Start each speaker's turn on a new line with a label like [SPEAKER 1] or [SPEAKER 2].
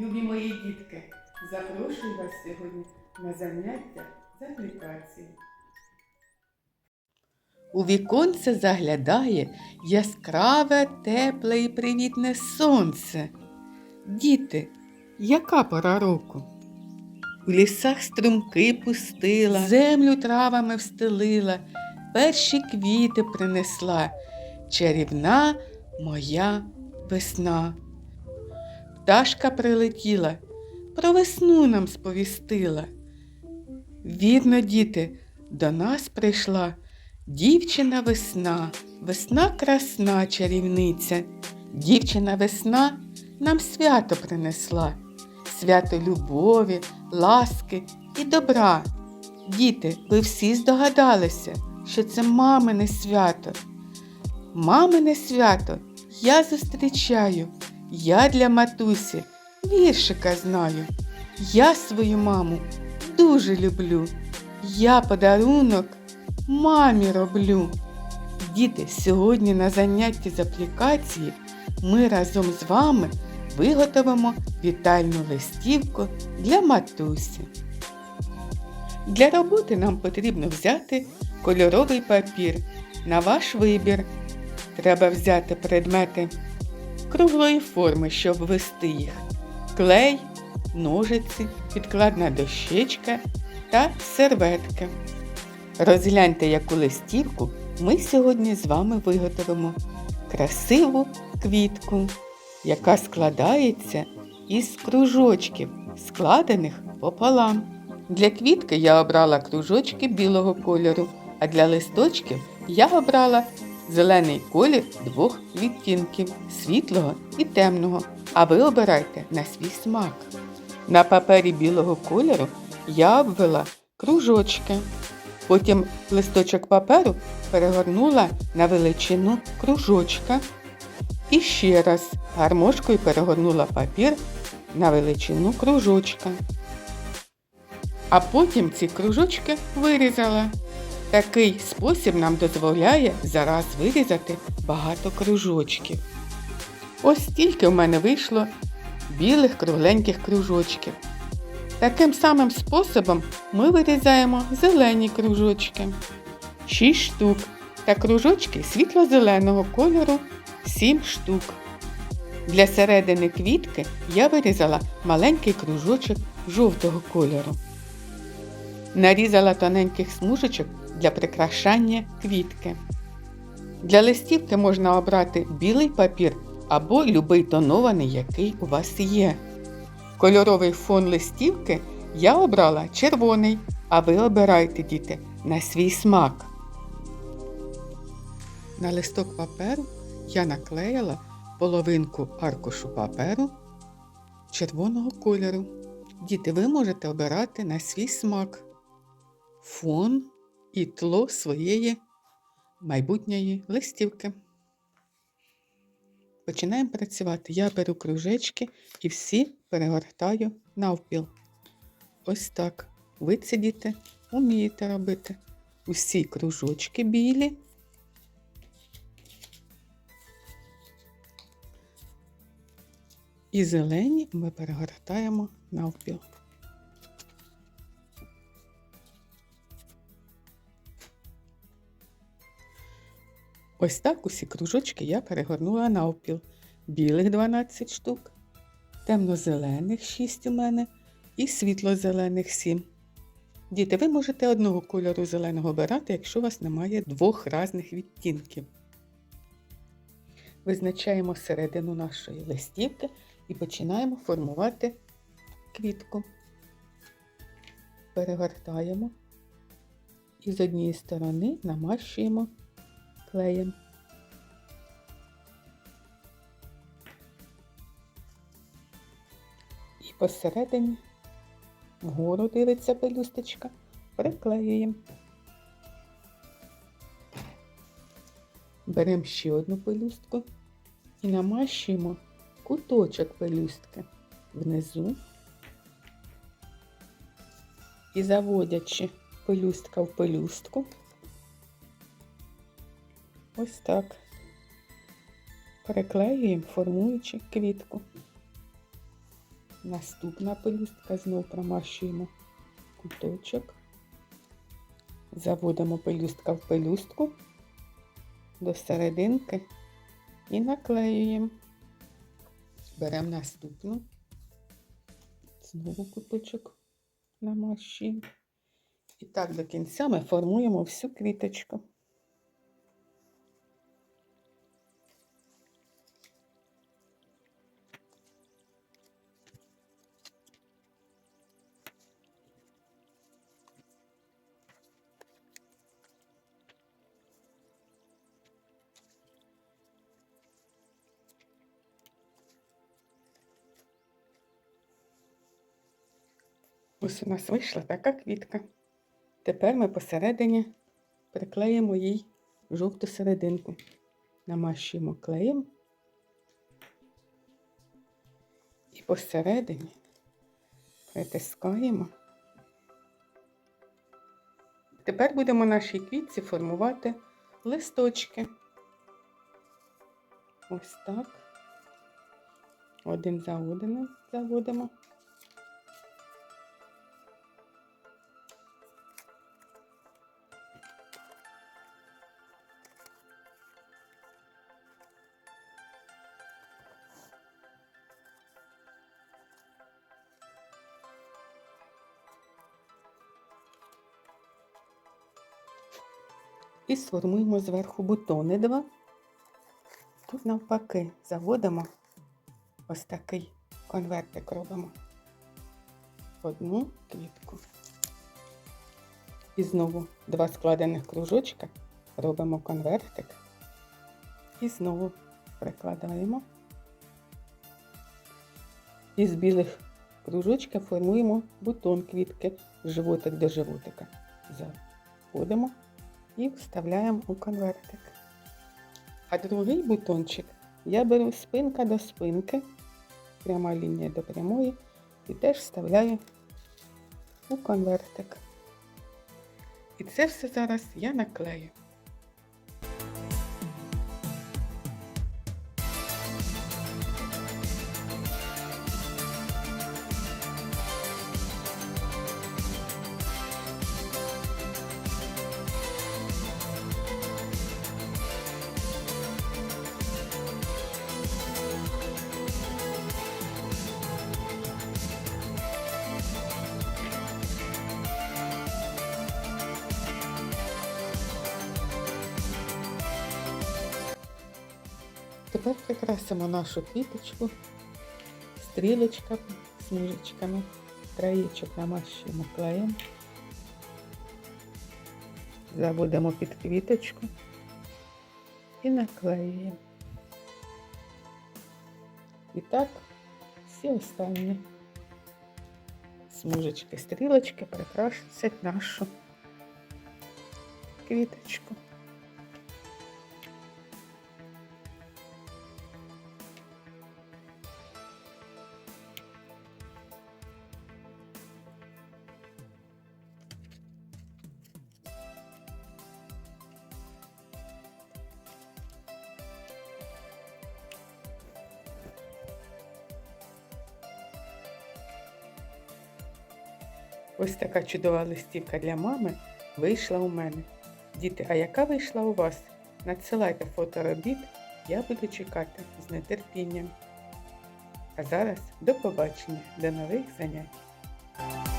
[SPEAKER 1] Любі мої дітки, запрошую вас сьогодні на заняття з аплікації. У віконце заглядає яскраве, тепле і привітне сонце. Діти, яка пора року? У лісах струмки пустила, землю травами встелила, перші квіти принесла, чарівна моя весна. Пташка прилетіла, про весну нам сповістила. Вірно, діти, до нас прийшла дівчина весна, весна красна чарівниця. Дівчина весна нам свято принесла, свято любові, ласки і добра. Діти, ви всі здогадалися, що це мамине свято. Мамине свято я зустрічаю, я для матусі віршика знаю. Я свою маму дуже люблю. Я подарунок мамі роблю. Діти, сьогодні на занятті з аплікації ми разом з вами виготовимо вітальну листівку для матусі. Для роботи нам потрібно взяти кольоровий папір на ваш вибір. Треба взяти предмети круглої форми, щоб ввести їх. Клей, ножиці, підкладна дощечка та серветки. Розгляньте, яку листівку ми сьогодні з вами виготовимо. Красиву квітку, яка складається із кружочків, складених пополам. Для квітки я обрала кружочки білого кольору, а для листочків я обрала зелений колір двох відтінків світлого і темного. А ви обирайте на свій смак. На папері білого кольору я обвела кружочки. Потім листочок паперу перегорнула на величину кружочка. І ще раз гармошкою перегорнула папір на величину кружочка. А потім ці кружочки вирізала. Такий спосіб нам дозволяє зараз вирізати багато кружочків. Ось стільки в мене вийшло білих кругленьких кружочків. Таким самим способом ми вирізаємо зелені кружочки. 6 штук та кружочки світло-зеленого кольору 7 штук. Для середини квітки я вирізала маленький кружочок жовтого кольору. Нарізала тоненьких смужечок для прикрашання квітки. Для листівки можна обрати білий папір або любий тонований, який у вас є. Кольоровий фон листівки я обрала червоний, а ви обирайте, діти, на свій смак. На листок паперу я наклеїла половинку аркушу паперу червоного кольору. Діти, ви можете обирати на свій смак фон і тло своєї майбутньої листівки. Починаємо працювати. Я беру кружечки і всі перегортаю навпіл. Ось так. Ви це діти вмієте робити. Усі кружочки білі. І зелені ми перегортаємо навпіл. Ось так усі кружочки я перегорнула навпіл. Білих 12 штук, темно-зелених 6 у мене і світло-зелених 7. Діти, ви можете одного кольору зеленого обирати, якщо у вас немає двох різних відтінків. Визначаємо середину нашої листівки і починаємо формувати квітку. Перегортаємо і з однієї сторони намащуємо клеєм. І посередині вгору дивиться пелюсточка, приклеюємо. Беремо ще одну пелюстку і намащуємо куточок пелюстки внизу і заводячи пелюстка в пелюстку, ось так переклеюємо, формуючи квітку. Наступна пелюстка знов промащуємо куточок. Заводимо пелюстка в пелюстку до серединки і наклеюємо. Беремо наступну. Знову куточок намащуємо. І так до кінця ми формуємо всю квіточку. Ось у нас вийшла така квітка. Тепер ми посередині приклеїмо їй жовту серединку. Намащуємо клеєм і посередині притискаємо. Тепер будемо нашій квітці формувати листочки. Ось так. Один за одним заводимо. І сформуємо зверху бутони два. Тут навпаки заводимо ось такий конвертик робимо. Одну квітку. І знову два складених кружочка робимо конвертик. І знову прикладаємо. Із білих кружочків формуємо бутон квітки, животик до животика. Заводимо і вставляємо у конвертик. А другий бутончик я беру спинка до спинки, пряма лінія до прямої, і теж вставляю у конвертик. І це все зараз я наклею. Тепер прикрасимо нашу квіточку стрілочками, смужечками, краєчок намащуємо клеєм, заводимо під квіточку і наклеюємо. І так всі останні смужечки, стрілочки прикрасять нашу квіточку. Ось така чудова листівка для мами вийшла у мене. Діти, а яка вийшла у вас? Надсилайте фото робіт, я буду чекати з нетерпінням. А зараз до побачення, до нових занять.